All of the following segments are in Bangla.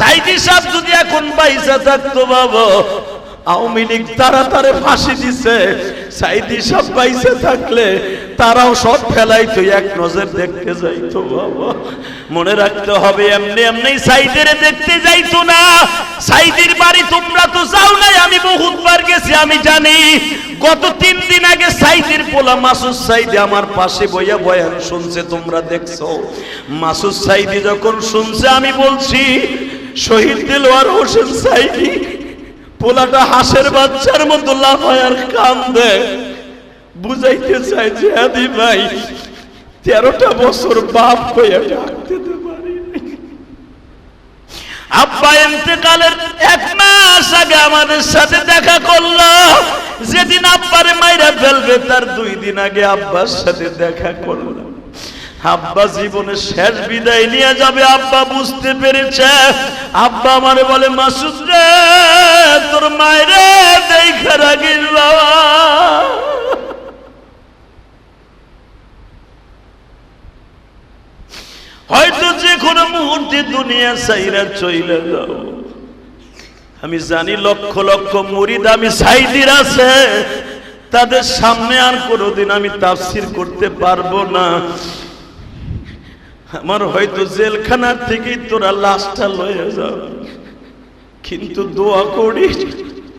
সাইদি সাহেব যদি এখন পয়সা থাকতো বাবা, আওয়ামী লীগ তাড়াতাড়ি ফাঁসি দিছে। সাইদি সব পাইসে থাকলে তারাও সব ফেলাইতো, এক নজর দেখতে যাইতো বাবা। মনে রাখতে হবে, এমনি এমনি সাইদের দেখতে যাইতো না। সাইদির বাড়ি তোমরা তো যাও নাই, আমি বহুতবার গেছি, আমি জানি। গত তিন দিন আগে সাইদির পোলা মাসুদ সাইদি আমার পাশে বইয়া বয়ান শুনছে, তোমরা দেখছ। মাসুদ সাইদি যখন শুনছে, আমি বলছি শহীদ দিলওয়ার হোসেন সাইদি পোলাটা হাঁসের বাচ্চার মতো লাফায় আর কান্দে। বুঝাইতে চাই যে, আদি ভাই, তেরোটা বছর বাপ হয়ে ডাকতে আব্বা এতেকালের এক মাস আগে আমাদের সাথে দেখা করল। যেদিন আব্বারে মাইরা ফেলবে, তার দুই দিন আগে আব্বার সাথে দেখা করল। আব্বা জীবনে শেষ বিদায় নিয়ে যাবে, আব্বা বুঝতে পেরেছে। আব্বা আমারে বলে, মাসুদ রে, তোর মায়েরে দেখা রাখিস বাবা হয়তো যে কোনো মুহূর্তে দুনিয়া সাইরা চইলে যাও। আমি জানি লক্ষ লক্ষ মুরিদ আমি সাইদির আছে। তাদের সামনে আর কোনোদিন আমি তাফসির করতে পারব না। আমার হয়তো জেলখানার থেকে তোরা লাশটা লয়ে যাও। কিন্তু দোয়া করি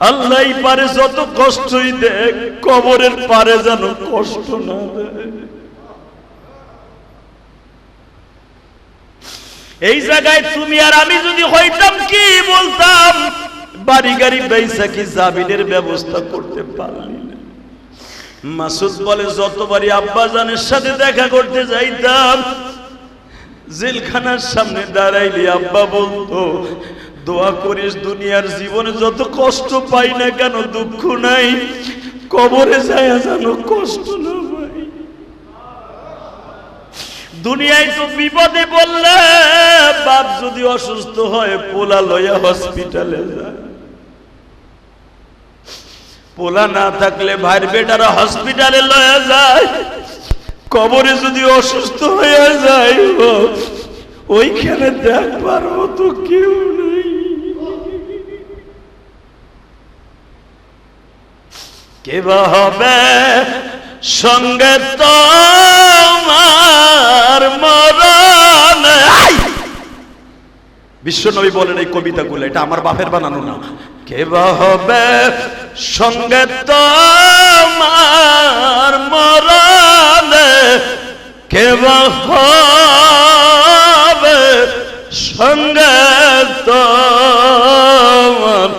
আল্লাহ পারে যত কষ্টই দেখ, কবরের পারে যেন কষ্ট না এই জায়গায় তুমি আর আমি যদি হইতাম কি বলতাম? বাড়ি গাড়ি বেসা কি জামিনের ব্যবস্থা করতে পারলি মাসুদ বলে, যতবারই আব্বাজানের সাথে দেখা করতে যাইতাম জেলখানার সামনে দাঁড়াইলি, আব্বা বলতো, দোয়া করিস, দুনিয়ার জীবনে যত কষ্ট পাই না কেন, দুঃখ নাই, কবরে যায় যেন কষ্ট না দুনিয়ায় তো বিপদে বললে বাপ যদি অসুস্থ হয়, পোলা লইয়া হসপিটালে যায়। পোলা না থাকলে ভাইয়ের বেটারা হসপিটালে লয়া যায়। কবরে যদি অসুস্থ যায় ও, ওইখানে দেখবার মতো কেউ নেই। কে বা হবে সঙ্গে তোমার বিশ্বনবী বলেন এই কবিতাগুলো এটা আমার বাপের বানানো না। কে বা হবে সঙ্গে তোমার মরণ কে বা হবে সঙ্গে তোমার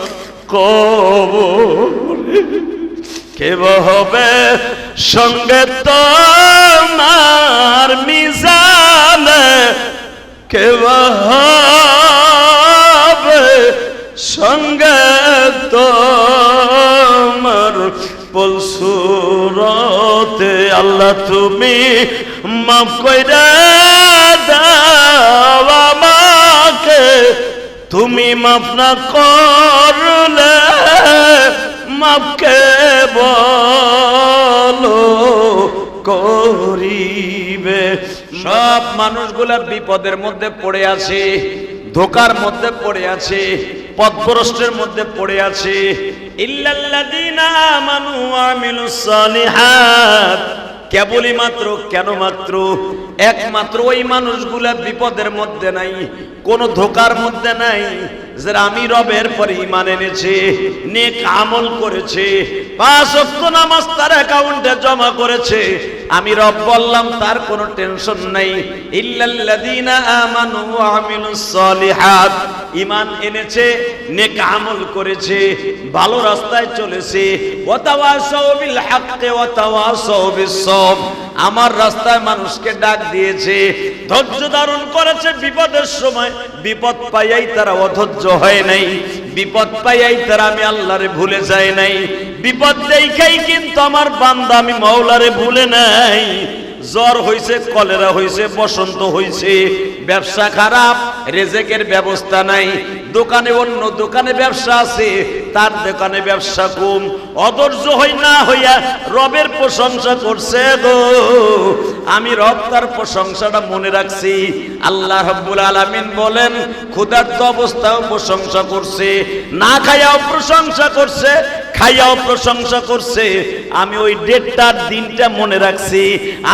কবরে কে বা হবে সঙ্গে তোমার মিজানে কে বা হবে সঙ্গে পলসুরতে আল্লাহ তুমি মাফ কইরা দাও আমাকে। তুমি মাফ না করলে মাপকে বলো? করিবে। সব মানুষগুলা বিপদের মধ্যে পড়ে আছে, ধোকার মধ্যে পড়ে আছে, পথভ্রষ্টের মধ্যে পড়ে আছে। কেবলই মাত্র কেন মাত্র একমাত্র ওই মানুষগুলা বিপদের মধ্যে নাই। কোন ধোকার মধ্যে নাই যারা আমি রবের পরে ইমান এনেছে, নেক আমল করেছে, পাঁচ নামাজ তার অ্যাকাউন্টে জমা করেছে। আমি রব বললাম, তার কোনো টেনশন নাই। ইমান এনেছে, নেক আমল করেছে, ভালো রাস্তায় চলেছে। আমার রাস্তায় মানুষকে ডাক দিয়েছে, ধৈর্য ধারণ করেছে বিপদের সময়। বিপদ পাইয়াই তারা অধৈর্য হয় নাই। বিপদ পাইয়াই তারা আমি আল্লাহরে ভুলে যায় নাই। বিপদ দেখাই কিন্তু আমার বান্দা আমি মাওলারে ভুলে নাই। জ্বর হইছে, কলেরা হইছে, বসন্ত হইছে, ব্যবসা খারাপ, রেজেকের ব্যবস্থা নাই, দোকানে অন্য দোকানে ব্যবসা আছে, তার দোকানে ব্যবসা কম, অধৈর্য হই না হইয়া রবের প্রশংসা করছে গো। আমি রব তার প্রশংসাটা মনে রাখছি। আল্লাহ রব্বুল আলামিন বলেন, ক্ষুধার্ত অবস্থাও প্রশংসা করছে, না খাইয়াও প্রশংসা করছে খাইয়াও প্রশংসা করছে। আমি ওই ডেটটার দিনটা মনে রাখছি।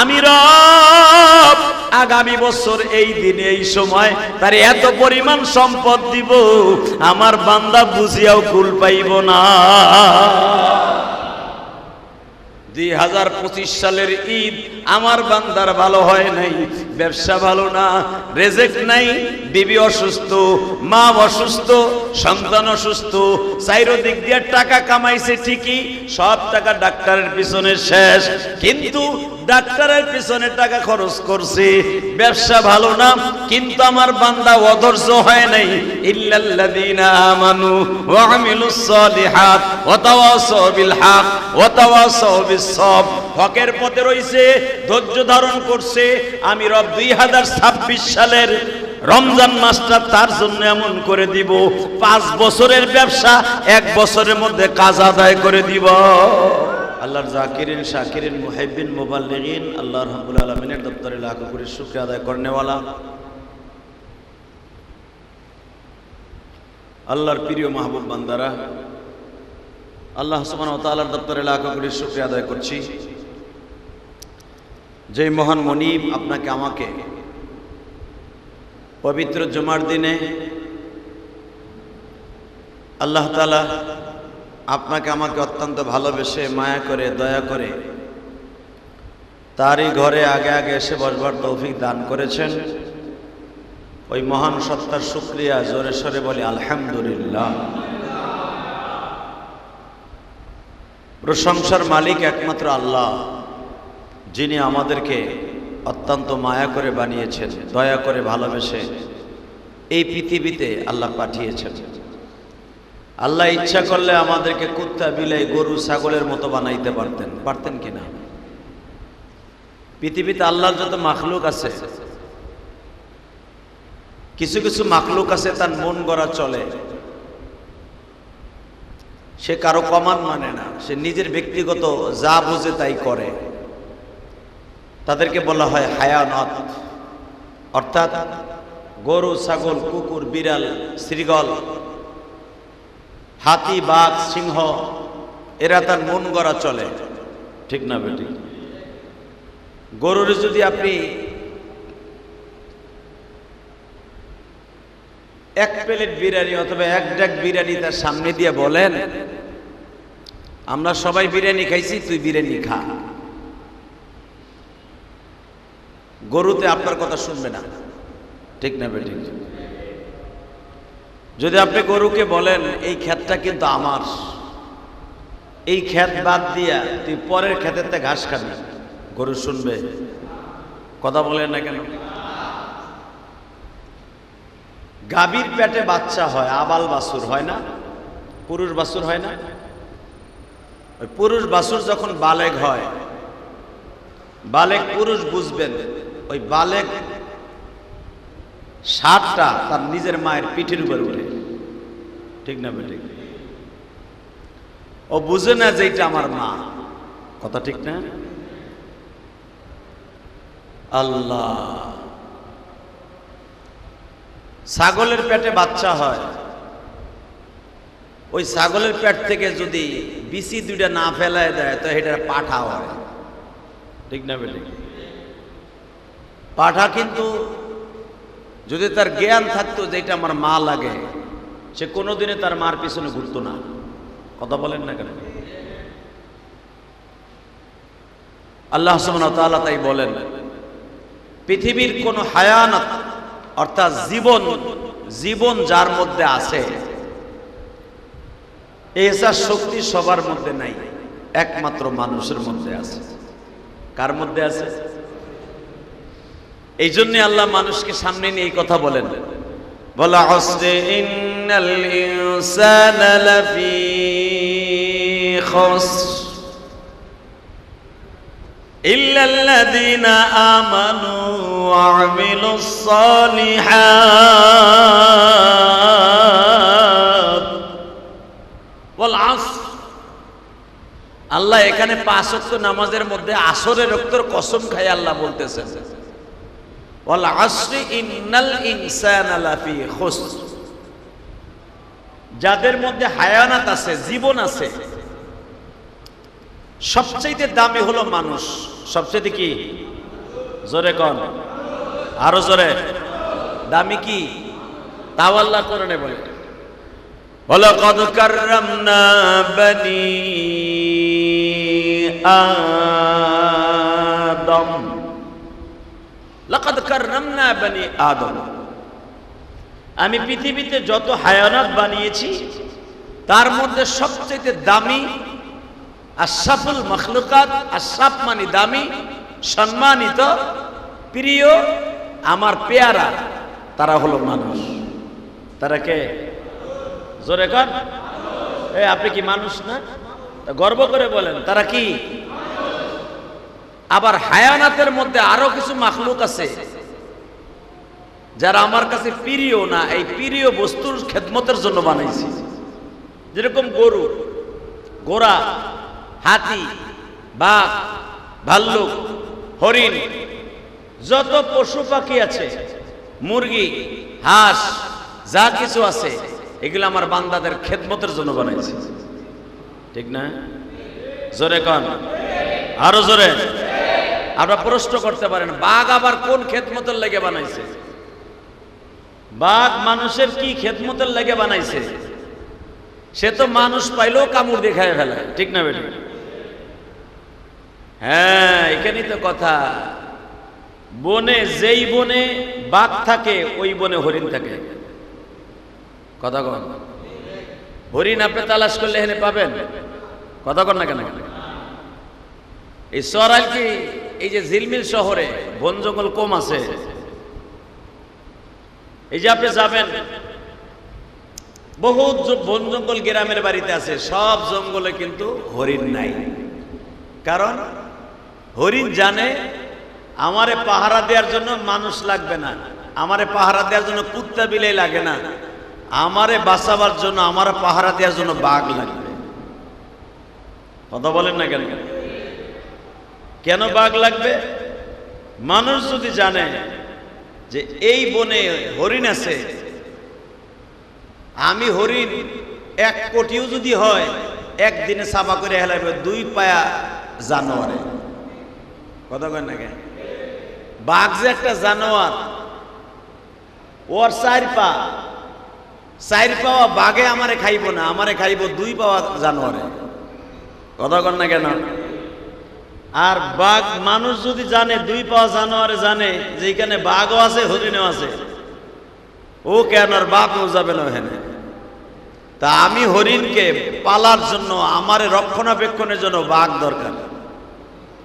আমি রব, আগামী বছর এই দিনে, এই সময় তার এত পরিমাণ সম্পদ দিব, আমার বান্দা বুঝিয়াও কুল পাইব না। দুই হাজার পঁচিশ সালের ঈদ আমার বান্দার ভালো হয় নাই, ব্যবসা ভালো না রেজেক নাই, বিবি অসুস্থ, মা অসুস্থ, সন্তান অসুস্থ, চাইর দিক দিয়ে টাকা কামাইছে ঠিকই, সব টাকা ডাক্তারের পিছনে শেষ। কিন্তু ডাক্তারের পিছনে টাকা খরচ করছে। ব্যবসা ভালো না, কিন্তু আমার বান্দা অধৈর্য হয় নাই। ইল্লাল্লাযীনা আমানু ওয়া আমিলুস সালিহাত ওয়া তাওয়াসাউ বিল হক ওয়া তাওয়াসাউ বিস সব হকের পথে রইছে, ধৈর্য ধারণ করছে। আমি রব 2026 সালের রমজান মাসটা তার জন্য এমন করে দিব। পাঁচ বছরের ব্যবসা, এক বছরের মধ্যে কাজ আদায় করে দিব। আল্লাহর জাকিরিন, শাকিরিন মুহাইবিন মুবাল্লিগিন আল্লাহ রাব্বুল আলামিনের দপ্তরে লাখ কোটি শুকরিয়া আদায় করনেওয়ালা। আল্লাহর প্রিয় মাহবুব বান্দারা, আল্লাহ ওয়া তাআলার দপ্তরে লাখ কোটি শুকরিয়া আদায় করছি। যে মহান মনিব আপনাকে, আমাকে পবিত্র জুমার দিনে আল্লাহ তাআলা আপনাকে আমাকে অত্যন্ত ভালোবেসে, মায়া করে, দয়া করে তারই ঘরে আগে আগে এসে বসবার তৌফিক দান করেছেন। ওই মহান সত্তার শুক্রিয়া জোরে সরে বলি, আলহামদুলিল্লাহ। প্রশংসার মালিক একমাত্র আল্লাহ, যিনি আমাদেরকে অত্যন্ত মায়া করে বানিয়েছেন, দয়া করে ভালোবেসে এই পৃথিবীতে আল্লাহ পাঠিয়েছেন। আল্লাহ ইচ্ছা করলে আমাদেরকে কুত্তা, বিলাই, গরু, ছাগলের মতো বানাইতে পারতেন। পারতেন কিনা পৃথিবীতে আল্লাহর যত মাখলুক আছে, কিছু কিছু মাখলুক আছে, তার মন গড়া চলে। সে কারও কমান মানে না, সে নিজের ব্যক্তিগত যা বুঝে তাই করে। তাদেরকে বলা হয় হায়ানত। অর্থাৎ গরু, ছাগল, কুকুর, বিড়াল, শ্রীগল হাতি বাঘ সিংহ এরা তার মন গড়া চলে। ঠিক না বেটি? গরুর যদি আপনি এক প্লেট বিরিয়ানি অথবা এক ডাক বিরিয়ানি তার সামনে দিয়ে বলেন আমরা সবাই বিরিয়ানি খাইছি তুই বিরিয়ানি খা। গরুতে আপনার কথা শুনবে না। ঠিক না বেটি? যদি আপনি গরুকে বলেন, এই ক্ষেতটা কিন্তু আমার। এই ক্ষেত বাদ দিয়া তুই পরের ক্ষেতের ঘাস খাবি। গরু শুনবে। কথা বলেন না কেন? গাভীর পেটে বাচ্চা হয়, আবাল বাসুর হয় না? পুরুষ বাসুর হয় না? ওই পুরুষ বাসুর যখন বালেক হয়, বালেক পুরুষ বুঝবেন, ওই বালেক সারটা তার নিজের মায়ের পিঠের উপর উঠে। ঠিক না বেঠিক ও বুঝে না যে এটা আমার মা। কথা ঠিক না? আল্লাহ। ছাগলের পেটে বাচ্চা হয়। ওই ছাগলের পেট থেকে যদি বিসি দুইটা না ফেলায় দেয়, তো এটা পাঠা হয়। ঠিক না বেঠিক পাঠা কিন্তু যদি তার জ্ঞান থাকতো যে এটা আমার মা লাগে, সে কোনোদিনে তার মার পিছনে ঘুরতো না। কথা বলেন না কেন? আল্লাহ তাআলা তাই বলেন, পৃথিবীর কোন হায়ানত, অর্থাৎ জীবন জীবন যার মধ্যে আছে এসার শক্তি সবার মধ্যে নাই, একমাত্র মানুষের মধ্যে আছে। কার মধ্যে আছে? এই জন্য আল্লাহ মানুষকে সামনে নিয়ে এই কথা বলেন বলা হচ্ছে ইন্নাল ইনসানা লাফি খুসর إلا الذين آمنوا وعملوا الصالحات আল্লাহ এখানে পাঁচ ওয়াক্ত নামাজের মধ্যে আসরের রক্তর কসম খাই আল্লাহ বলতেছেন ওয়াল আসরি ইন্নাল ইনসানা লাফি খুসর যাদের মধ্যে হায়ানাত আছে জীবন আছে সবচাইতে দামি হলো মানুষ সবচেয়ে কি জোরে কন আরো জোরে দামি কি তাও আল্লাহ কোরআনে বলে ولقد كرمنا بني آدم আমি পৃথিবীতে যত হায়ানাত বানিয়েছি, তার মধ্যে সবচেয়ে দামি আশাফুল মখলুকাত আশাফ মানে দামি, সম্মানিত, প্রিয়, আমার পেয়ারা, তারা হলো মানুষ। তারা কে? জোরে কর আপনি কি মানুষ না? গর্ব করে বলেন, তারা কি? আবার হায়ানাতের মধ্যে আরও কিছু মাখলুক আছে যারা আমার কাছে প্রিয় না, এই প্রিয় বস্তুর খেদমতের জন্য বানাইছি। যেরকম গরু গোড়া হাতি, বাঘ, ভাল্লুক, হরিণ, যত পশু পাখি আছে, মুরগি, হাঁস, যা কিছু আছে, এগুলো আমার বান্দাদের খেদমতের জন্য বানাইছি। ঠিক না? জোরে কন। আরও জোরে। আপনারা প্রশ্ন করতে পারেন, বাঘ আবার কোন খেদমতের লেগে বানাইছে? বাঘ মানুষের কি খেদমতের লেগে বানাইছে? সে তো মানুষ পাইলেও কামড় দেখায় ফেলে, ঠিক না বেটি? হ্যাঁ এখানেই তো কথা। বনে যেই বনে বাঘ থাকে, ওই বনে হরিণ থাকে। কথা কন। হরিণ আপনি তালাশ করলে এখানে পাবেন? কথা কন না কেন? এই সরাইল কি? এই যে ঝিলমিল শহরে, বন জঙ্গল কম আছে। এই যে আপনি যাবেন, বহুত জ- বন জঙ্গল গ্রামের বাড়িতে আছে, সব জঙ্গলে কিন্তু হরিণ নাই। কারণ হরিণ জানে, আমারে পাহারা দেওয়ার জন্য মানুষ লাগবে না, আমারে পাহারা দেওয়ার জন্য কুত্তা বিলাই লাগে না, আমারে বাঁচাবার জন্য, আমার পাহারা দেওয়ার জন্য বাঘ লাগবে। কথা বলেন না কেন? কেন বাঘ লাগবে? মানুষ যদি জানে যে এই বনে হরিণ আছে, আমি হরিণ এক কোটিও যদি হয়, একদিনে সাফা করে হেলাইবে দুই পায়া জানোয়ারে। কথা কেন? বাঘ যে একটা জানোয়ার, ওর চার পা, চার পাওয়া বাঘে আমারে খাইব না, আমারে খাইব দুই পাওয়া জানোয়ারে। কথা কন না কেন? আর বাঘ মানুষ যদি জানে, দুই পাওয়া জানোয়ারে জানে যে এখানে বাঘও আছে, হরিণও আছে, ও কেন আর বাঘও যাবে না ওখানে? তা আমি হরিণকে পালার জন্য, আমার রক্ষণাবেক্ষণের জন্য বাঘ দরকার,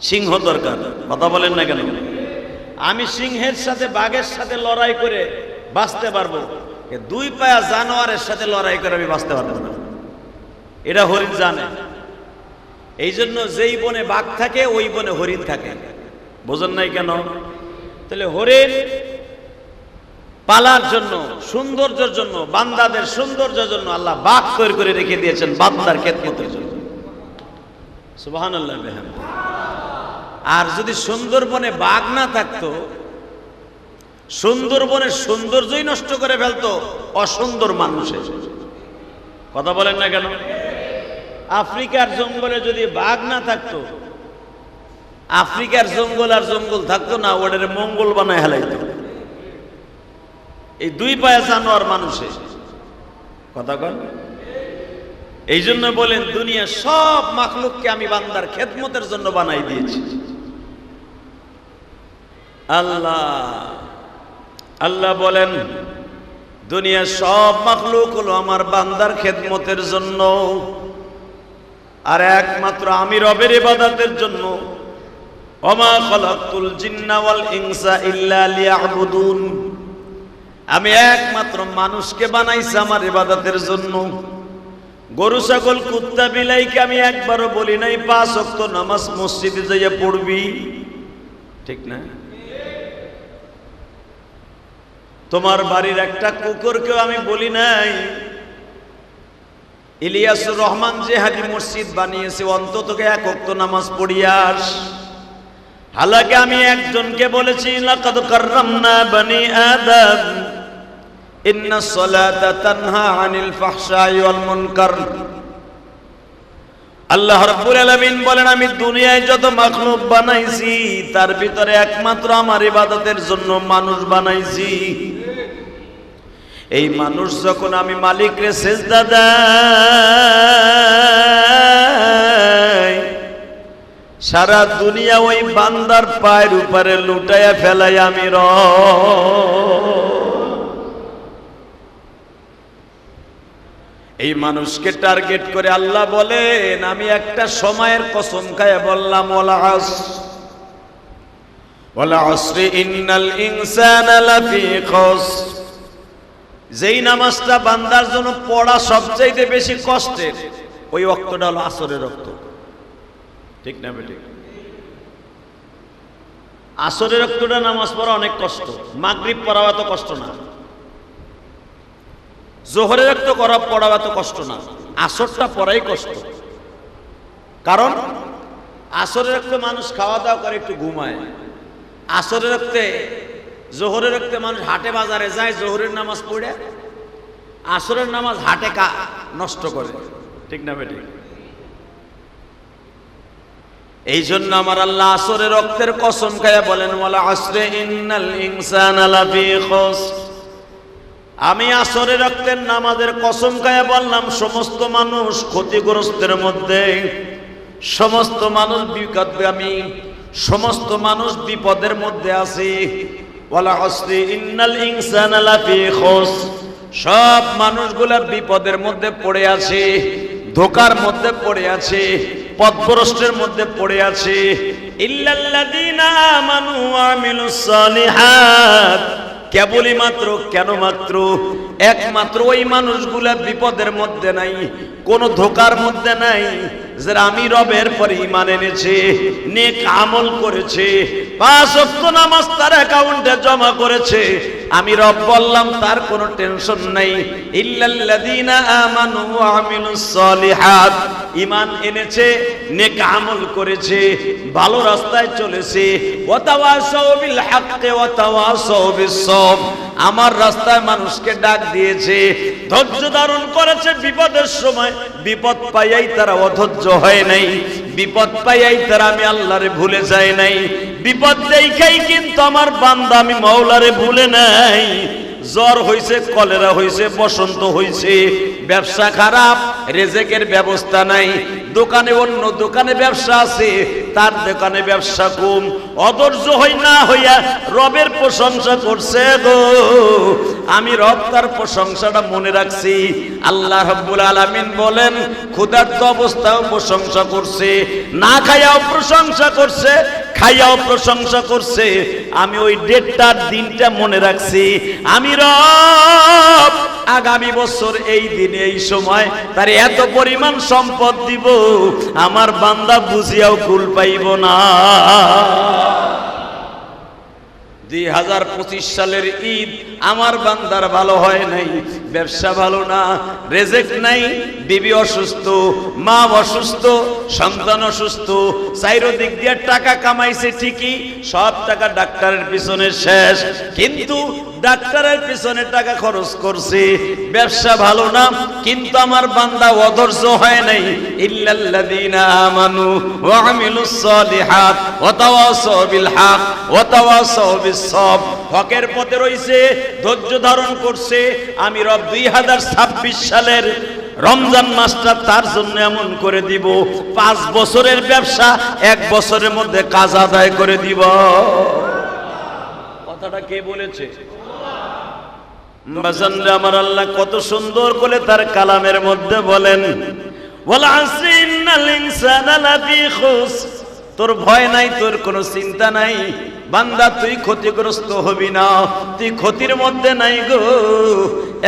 সিংহ দরকার, কথা বলেন না কেন? আমি সিংহের সাথে, বাঘের সাথে লড়াই করে বাঁচতে পারব দুই পায়া জানোয়ারের সাথে লড়াই করে আমি বাঁচতে পারব না। এটা হরিণ জানে। এই জন্য যেই বনে বাঘ থাকে, ওই বনে হরিণ থাকে। বোঝেন নাই কেন? তাহলে হরিণ পালার জন্য, সৌন্দর্যের জন্য, বান্দাদের সৌন্দর্যের জন্য আল্লাহ বাঘ তৈরি করে রেখে দিয়েছেন বান্দার খেদমতের জন্য। সুবাহান আর যদি সুন্দরবনে বাঘ না থাকতো সুন্দরবনের সৌন্দর্যই নষ্ট করে ফেলতো অসুন্দর মানুষের। কথা বলেন না কেন? আফ্রিকার জঙ্গলে যদি বাঘ না থাকতো, আফ্রিকার জঙ্গল আর জঙ্গল থাকতো না ওদের মঙ্গল বানায় হেলাইতো। এই দুই পায়া জানোয়ার মানুষে। কথা কন? এই জন্য বলেন দুনিয়া সব মাখলুককে আমি বান্দার খেদমতের জন্য বানাই দিয়েছি। আল্লাহ আল্লাহ বলেন, দুনিয়ার সব মাখলুক হলো আমার বান্দার খেদমতের জন্য। আর একমাত্র আমি রবের ইবাদতের জন্য, ওমা খালাকতুল জিন্না ওয়াল ইনসা ইল্লা লিয়াবুদুন। আমি একমাত্র মানুষকে বানাইছি আমার ইবাদতের জন্য। গরু, ছাগল, কুত্তা, বিলাইকে আমি একবারও বলি নাই, পাঁচ অক্ত নামাজ মসজিদে যাইয়া পড়বি। ঠিক না? তোমার বাড়ির একটা কুকুরকেও আমি বলি নাই ইলিয়াসুর রহমান হাজি মসজিদ বানিয়েছে, অন্তত এক অক্ত নামাজ পড়িয়াস হালাকে আমি একজনকে বলেছি, লাকাদ কাররামনা বনি আদম। ইন্না সলাতা তানহা আনিল ফাহশাই ওয়াল মুনকার। আল্লাহ রাব্বুল আলামিন বলেন, আমি দুনিয়ায় যত মাখলুক বানাইছি, তার ভিতরে একমাত্র আমার ইবাদতের জন্য মানুষ বানাইছি। এই মানুষ যখন আমি মালিক রে দেয়, সারা দুনিয়া ওই বান্দার পায়ের উপরে লুটাইয়া ফেলাই আমি র এই মানুষকে টার্গেট করে আল্লাহ বলেন, আমি একটা সময়ের কসম খায় বললাম ওলা ইনসানা খসর। যেই নামাজটা বান্দার জন্য পড়া সবচাইতে বেশি কষ্টের, ওই রক্তটা হলো আসরের রক্ত। ঠিক না বেঠিক? আসরের রক্তটা নামাজ পড়া অনেক কষ্ট, মাগরিব পড়াও এত কষ্ট না। জোহরের রক্ত করা পড়াও এত কষ্ট না, আসরটা পড়াই কষ্ট। কারণ আসরের রক্ত মানুষ খাওয়া দাওয়া করে একটু ঘুমায়, আসরের রক্তে জোহরের রক্তে মানুষ হাটে বাজারে যায়, জোহরের নামাজ পড়ে, আসরের নামাজ হাটে কা নষ্ট করে। ঠিক না বেটি? এই জন্য আমার আল্লাহ আসরের রক্তের কসম খায়া বলেন আসরে ইনসানা আমি আসরের রক্তের নামাজের কসম খায়া বললাম, সমস্ত মানুষ ক্ষতিগ্রস্তের মধ্যে, সমস্ত মানুষ বিপদ আমি সমস্ত মানুষ বিপদের মধ্যে আছে। ওয়ালা আসরি ইন্নাল ইনসানা লাফি খুসর। সব মানুষগুলা বিপদের মধ্যে পড়ে আছে, ধোকার মধ্যে পড়ে আছে, পথভ্রষ্টের মধ্যে পড়ে আছে। ইল্লাল্লাযীনা আমানু ওয়া আমিলুস সালিহাত। কেবলই মাত্র, কেন মাত্র? একমাত্র ওই মানুষগুলা বিপদের মধ্যে নাই, কোন ধোকার মধ্যে নাই। যারা আমি রবের পরে ইমান এনেছে, নেক আমল করেছে, পাঁচ নামাজ তার অ্যাকাউন্টে জমা করেছে আমি রব বললাম, তার কোনো টেনশন নাই। ইল্লাল্লাযীনা আমানু ওয়া আমিলুস সালিহাত, ঈমান এনেছে, নেক আমল করেছে, ভালো রাস্তায় চলেছে। ওয়া তাওয়াসাউ বিল হাক্কি ওয়া তাওয়াসাউ বিস সব আমার রাস্তায় মানুষকে ডাক দিয়েছে। ধৈর্য ধারণ করেছে বিপদের সময়। বিপদ পাইয়াই তারা অধৈর্য হয় নাই। বিপদ পাইয়াই তারা আমি আল্লাহরে ভুলে যায় নাই। বিপদ দেখাই কিন্তু আমার বান্দা, আমি মাওলারে ভুলে নাই। জ্বর হইছে, কলেরা হইছে, বসন্ত হইছে, ব্যবসা খারাপ, রেজেকের ব্যবস্থা নাই। দোকানে অন্য দোকানে ব্যবসা আছে, তার দোকানে ব্যবসা কম। অধৈর্য হই না হইয়া রবের প্রশংসা করছে গো। আমি রব তার প্রশংসাটা মনে রাখছি। আল্লাহ রব্বুল আলামিন বলেন, ক্ষুধার্ত অবস্থাও প্রশংসা করছে, না খাইয়াও প্রশংসা করছে খাইয়াও প্রশংসা করছে। আমি ওই ডেটটার দিনটা মনে রাখছি। আমি রব, আগামী বছর এই দিনে, এই সময় তার এত পরিমাণ সম্পদ দিব, আমার বান্দা বুঝিয়াও কুল পাইব না। দুই হাজার পঁচিশ সালের ঈদ আমার বান্দার ভালো হয় নাই, ব্যবসা ভালো না রেজেক নাই, বিবি অসুস্থ, মা অসুস্থ, সন্তান অসুস্থ, চাইরো দিক দিয়ে টাকা কামাইছে ঠিকই, সব টাকা ডাক্তারের পিছনে শেষ। কিন্তু ডাক্তারের পিছনে টাকা খরচ করছে। ব্যবসা ভালো না, কিন্তু আমার বান্দা অধৈর্য হয় নাই। ইল্লাল্লাযীনা আমানু ওয়া আমিলুস সালিহাত ওয়া তাওয়াসাউ বিল হক ওয়া তাওয়াসাউ বিস সব হকের পথে রইছে, ধৈর্য ধারণ করছে। আমি রব 2026 সালের রমজান মাসটা তার জন্য এমন করে দিব। পাঁচ বছরের ব্যবসা, এক বছরের মধ্যে কাজ আদায় করে দিব। কথাটা কে বলেছে? আমার আল্লাহ কত সুন্দর করে তার কালামের মধ্যে বলেন তোর ভয় নাই, তোর কোনো চিন্তা নাই। বান্দা, তুই ক্ষতিগ্রস্ত হবি না, তুই ক্ষতির মধ্যে নাই গো।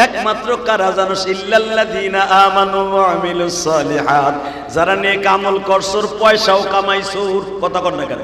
একমাত্র কারা জানোস ইল্লাল্লাযীনা আমানু ওয়া আমিলুস সালিহাত। যারা নেক আমল করছর পয়সাও কামাইছর কথা কর না কেন?